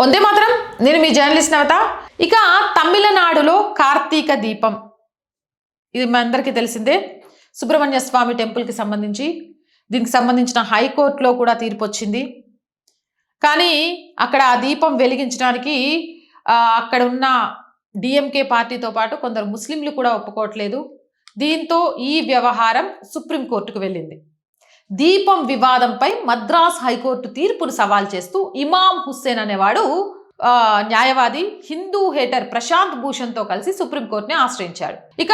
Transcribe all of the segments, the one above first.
వందే మాత్రం. నేను మీ జర్నలిస్ట్ నవత. ఇక తమిళనాడులో కార్తీక దీపం. ఇది మీ అందరికీ తెలిసిందే. సుబ్రహ్మణ్య స్వామి టెంపుల్కి సంబంధించి దీనికి సంబంధించిన హైకోర్టులో కూడా తీర్పు వచ్చింది. కానీ అక్కడ ఆ దీపం వెలిగించడానికి అక్కడ ఉన్న డిఎంకే పార్టీతో పాటు కొందరు ముస్లింలు కూడా ఒప్పుకోవట్లేదు. దీంతో ఈ వ్యవహారం సుప్రీంకోర్టుకు వెళ్ళింది. దీపం వివాదంపై మద్రాస్ హైకోర్టు తీర్పును సవాల్ చేస్తూ ఇమాం హుస్సేన్ అనేవాడు న్యాయవాది హిందూ హేటర్ ప్రశాంత్ భూషణ్తో కలిసి సుప్రీంకోర్టుని ఆశ్రయించాడు. ఇక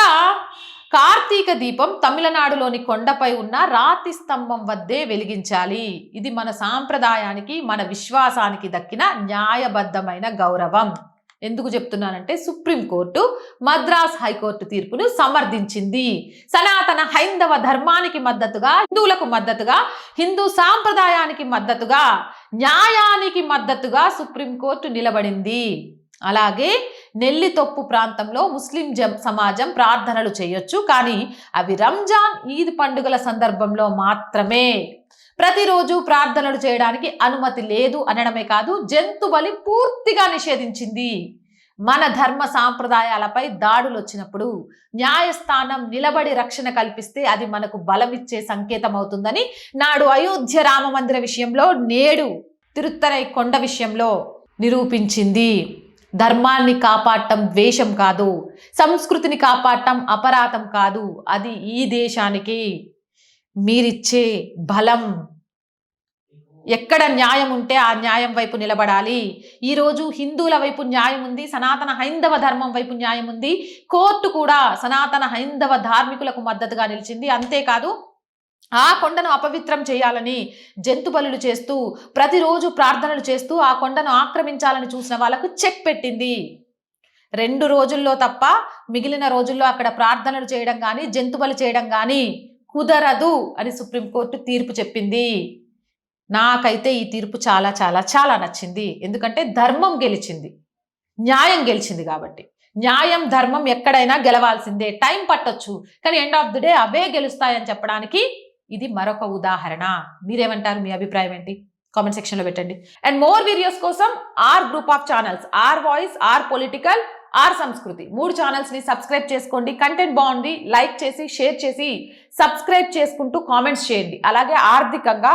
కార్తీక దీపం తమిళనాడులోని కొండపై ఉన్న రాతి స్తంభం వద్దే వెలిగించాలి. ఇది మన సాంప్రదాయానికి మన విశ్వాసానికి దక్కిన న్యాయబద్ధమైన గౌరవం. ఎందుకు చెప్తున్నానంటే సుప్రీంకోర్టు మద్రాస్ హైకోర్టు తీర్పును సమర్థించింది. సనాతన హైందవ ధర్మానికి మద్దతుగా హిందువులకు మద్దతుగా హిందూ సాంప్రదాయానికి మద్దతుగా న్యాయానికి మద్దతుగా సుప్రీంకోర్టు నిలబడింది. అలాగే నెల్లితొప్పు ప్రాంతంలో ముస్లిం జ సమాజం ప్రార్థనలు చేయొచ్చు కానీ అవి రంజాన్ ఈద్ పండుగల సందర్భంలో మాత్రమే. ప్రతిరోజు ప్రార్థనలు చేయడానికి అనుమతి లేదు అనడమే కాదు జంతు బలి పూర్తిగా నిషేధించింది. మన ధర్మ సాంప్రదాయాలపై దాడులు వచ్చినప్పుడు న్యాయస్థానం నిలబడి రక్షణ కల్పిస్తే అది మనకు బలమిచ్చే సంకేతం అవుతుందని నాడు అయోధ్య రామ మందిర విషయంలో నేడు తిరుత్తరై కొండ విషయంలో నిరూపించింది. ధర్మాన్ని కాపాడటం ద్వేషం కాదు సంస్కృతిని కాపాడటం అపరాధం కాదు. అది ఈ దేశానికి మీరిచ్చే బలం. ఎక్కడ న్యాయం ఉంటే ఆ న్యాయం వైపు నిలబడాలి. ఈరోజు హిందువుల వైపు న్యాయం ఉంది సనాతన హైందవ ధర్మం వైపు న్యాయం ఉంది. కోర్టు కూడా సనాతన హైందవ ధార్మికులకు మద్దతుగా నిలిచింది. అంతేకాదు ఆ కొండను అపవిత్రం చేయాలని జంతుబలులు చేస్తూ ప్రతిరోజు ప్రార్థనలు చేస్తూ ఆ కొండను ఆక్రమించాలని చూసిన వాళ్ళకు చెక్ పెట్టింది. రెండు రోజుల్లో తప్ప మిగిలిన రోజుల్లో అక్కడ ప్రార్థనలు చేయడం కానీ జంతుబలు చేయడం కానీ కుదరదు అని సుప్రీంకోర్టు తీర్పు చెప్పింది. నాకైతే ఈ తీర్పు చాలా చాలా చాలా నచ్చింది. ఎందుకంటే ధర్మం గెలిచింది. న్యాయం గెలిచింది కాబట్టి. న్యాయం ధర్మం ఎక్కడైనా గెలవాల్సిందే. టైం పట్టొచ్చు. కానీ ఎండ్ ఆఫ్ ది డే అవే గెలుస్తాయని చెప్పడానికి ఇది మరొక ఉదాహరణ. మీరేమంటారు? మీ అభిప్రాయం ఏంటి? కామెంట్ సెక్షన్లో పెట్టండి. అండ్ మోర్ వీడియోస్ కోసం R group of channels. R voice R political R Sanskriti. మూడు ఛానల్స్ని సబ్స్క్రైబ్ చేసుకోండి. కంటెంట్ బాగుంది లైక్ చేసి షేర్ చేసి సబ్స్క్రైబ్ చేసుకుంటూ కామెంట్స్ చేయండి. అలాగే ఆర్థికంగా